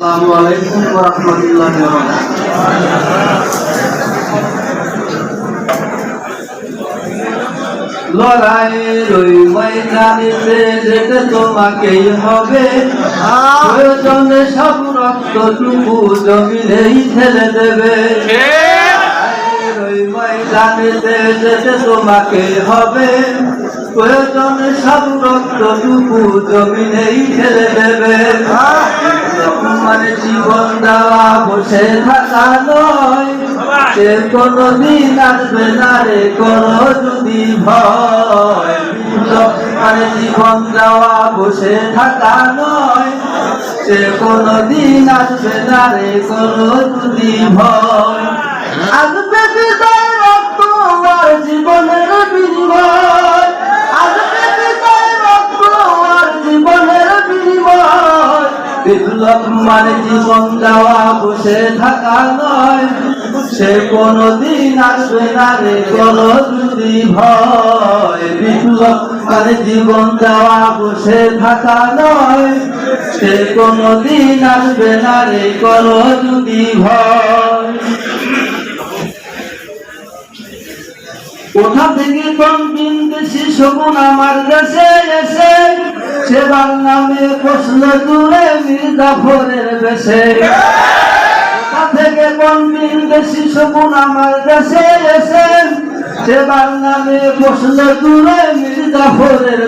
আসসালামু আলাইকুম ওয়া রাহমাতুল্লাহি ওয়া বারাকাতুহু। লড়াইয়ের যেতে তোমাকেই হবে, প্রয়োজনে সব রক্তটুকু জমিনেই ঠেলে দেবে। যেতে তোমাকেই হবে, প্রয়োজনে সব রক্তটুকু জমিনেই ঠেলে দেবে। জীবন দেওয়া বসে থাকা নয়। সে কোনদিন আসবে না রে করো যদি ভয়। মানে জীবন দেওয়া বসে থাকা নয়। সে কোনো দিন আসবে না রে করো যদি ভয়। আসবে বিপ্লব মানে জীবন দেওয়া, বসে থাকা নয়। সে কোনদিন আসবে না রে করো যদি ভয়। বিপ্লব মানে জীবন দেওয়া, বসে থাকা নয়। সে কোনদিন আসবে না রে করো যদি ভয়। কোথা থেকে কোন বিন্দেশি শকুন আমার দেশে এসে? সেবার নামে প্রশ্ন দূরে মির্জাফরের কোথা থেকে কোন বিন্দেশি শকুন আমার দেশে এসে? সেবার প্রশ্ন দূরে মির্জাফরের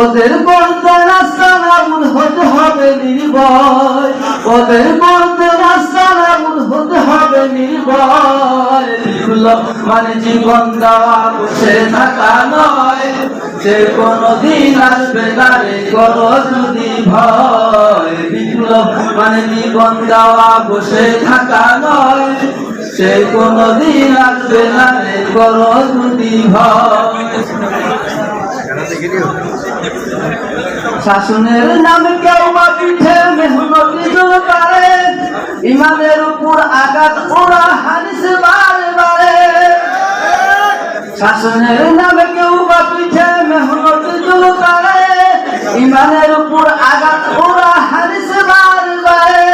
ওদের বলতে রাস্তা নামুন হতে হবে নির্ভয়। ওদের বলতে রাস্তা নামুন হতে হবে নির্ভয়। মানে জীবন দেওয়া বসে থাকা নয়। যে কোনদিন আসবে তারে করো যদি ভয়। বিপ্লব মানে জীবন দেওয়া বসে থাকা নয়। সে কোনদিন আসবে না রে করো যদি ভয়। শাসনের নামে কেউ বা পিঠে মেহনতি পারে ইমানের উপর আঘাত ওরা শাসনের নামে কেউ বা পিঠে মেহনতি জোর পারে ইমানের উপর আঘাত ওরা হানিস বারে বারে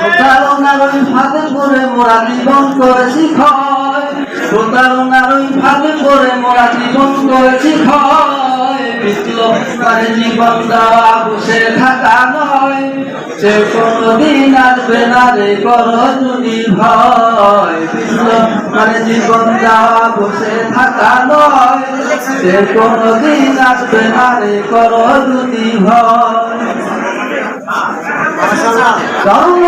প্রতারণার ওই ফাঁদে পড়ে মোরা জীবন করেছি ক্ষয় প্রতারণার ওই ফাঁদে পড়ে মোরা জীবন করেছি ক্ষয় বিপ্লব জীবন দেওয়া বসে থাকা নয়। সে কোনদিন আসবে না রে করো যদি ভয়। বিপ্লব মানে জীবন দেওয়া বসে থাকা নয়। সে কোনদিন আসবে না রে কর যদি ধর্ম